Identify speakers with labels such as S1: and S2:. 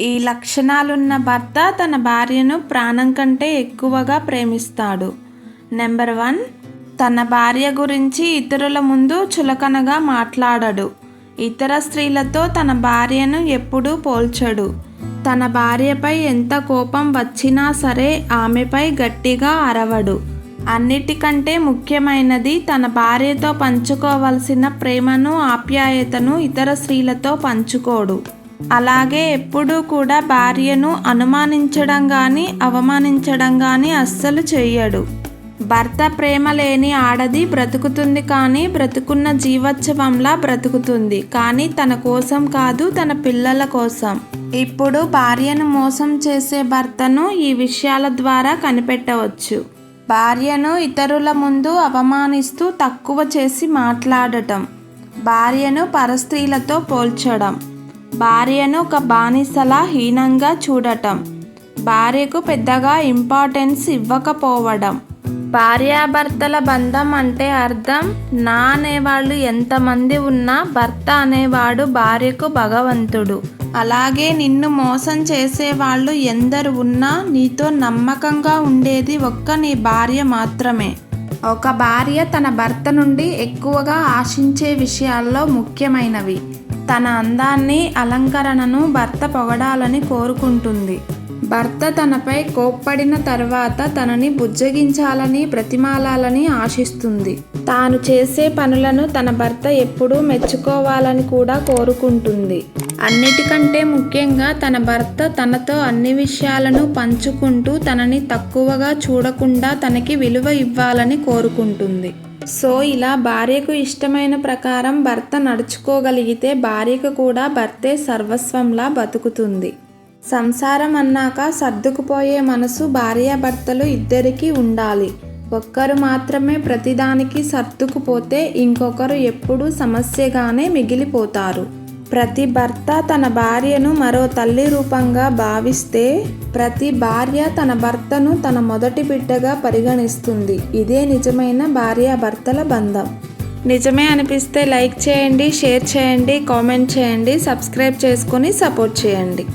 S1: ఈ లక్షణాలున్న భర్త తన భార్యను ప్రాణం కంటే ఎక్కువగా ప్రేమిస్తాడు. నెంబర్ వన్ తన భార్య గురించి ఇతరుల ముందు చులకనగా మాట్లాడడు. ఇతర స్త్రీలతో తన భార్యను ఎప్పుడూ పోల్చడు. తన భార్యపై ఎంత కోపం వచ్చినా సరే ఆమెపై గట్టిగా అరవడు. అన్నిటికంటే ముఖ్యమైనది తన భార్యతో పంచుకోవలసిన ప్రేమను ఆప్యాయతను ఇతర స్త్రీలతో పంచుకోడు. అలాగే ఎప్పుడూ కూడా భార్యను అనుమానించడం కానీ అవమానించడం కానీ అస్సలు చెయ్యడు. భర్త ప్రేమ లేని ఆడది బ్రతుకుతుంది కానీ బ్రతుకున్న జీవోత్సవంలా బ్రతుకుతుంది. కానీ తన కోసం కాదు తన పిల్లల కోసం. ఇప్పుడు భార్యను మోసం చేసే భర్తను ఈ విషయాల ద్వారా కనిపెట్టవచ్చు. భార్యను ఇతరుల ముందు అవమానిస్తూ తక్కువ చేసి మాట్లాడటం. భార్యను పరస్త్రీలతో పోల్చడం. భార్యను ఒక బానిసలా హీనంగా చూడటం భార్యకు పెద్దగా ఇంపార్టెన్స్ ఇవ్వకపోవడం. భార్యాభర్తల బంధం అంటే అర్థం నా అనేవాళ్ళు ఎంతమంది ఉన్నా భర్త అనేవాడు భార్యకు భగవంతుడు. అలాగే నిన్ను మోసం చేసేవాళ్ళు ఎందరు ఉన్నా నీతో నమ్మకంగా ఉండేది ఒక్క నీ భార్య మాత్రమే. ఒక భార్య తన భర్త నుండి ఎక్కువగా ఆశించే విషయాల్లో ముఖ్యమైనవి. తన అందాన్ని అలంకరణను భర్త పొగడాలని కోరుకుంటుంది. భర్త తనపై కోప్పడిన తర్వాత తనని బుజ్జగించాలని ప్రతిమాలాలని ఆశిస్తుంది. తాను చేసే పనులను తన భర్త ఎప్పుడూ మెచ్చుకోవాలని కూడా కోరుకుంటుంది. అన్నిటికంటే ముఖ్యంగా తన భర్త తనతో అన్ని విషయాలను పంచుకుంటూ తనని తక్కువగా చూడకుండా తనకి విలువ ఇవ్వాలని కోరుకుంటుంది. సో ఇలా భార్యకు ఇష్టమైన ప్రకారం భర్త నడుచుకోగలిగితే భార్యకు కూడా భర్తే సర్వస్వంలా బతుకుతుంది. సంసారం అన్నాక సర్దుకుపోయే మనసు భార్యాభర్తలు ఇద్దరికీ ఉండాలి. ఒక్కరు మాత్రమే ప్రతిదానికి సర్దుకుపోతే ఇంకొకరు ఎప్పుడూ సమస్యగానే మిగిలిపోతారు. ప్రతి భర్త తన భార్యను మరో తల్లి రూపంగా భావిస్తే ప్రతి భార్య తన భర్తను తన మొదటి బిడ్డగా పరిగణిస్తుంది. ఇదే నిజమైన భార్యాభర్తల బంధం. నిజమే అనిపిస్తే లైక్ చేయండి షేర్ చేయండి కామెంట్ చేయండి సబ్స్క్రైబ్ చేసుకొని సపోర్ట్ చేయండి.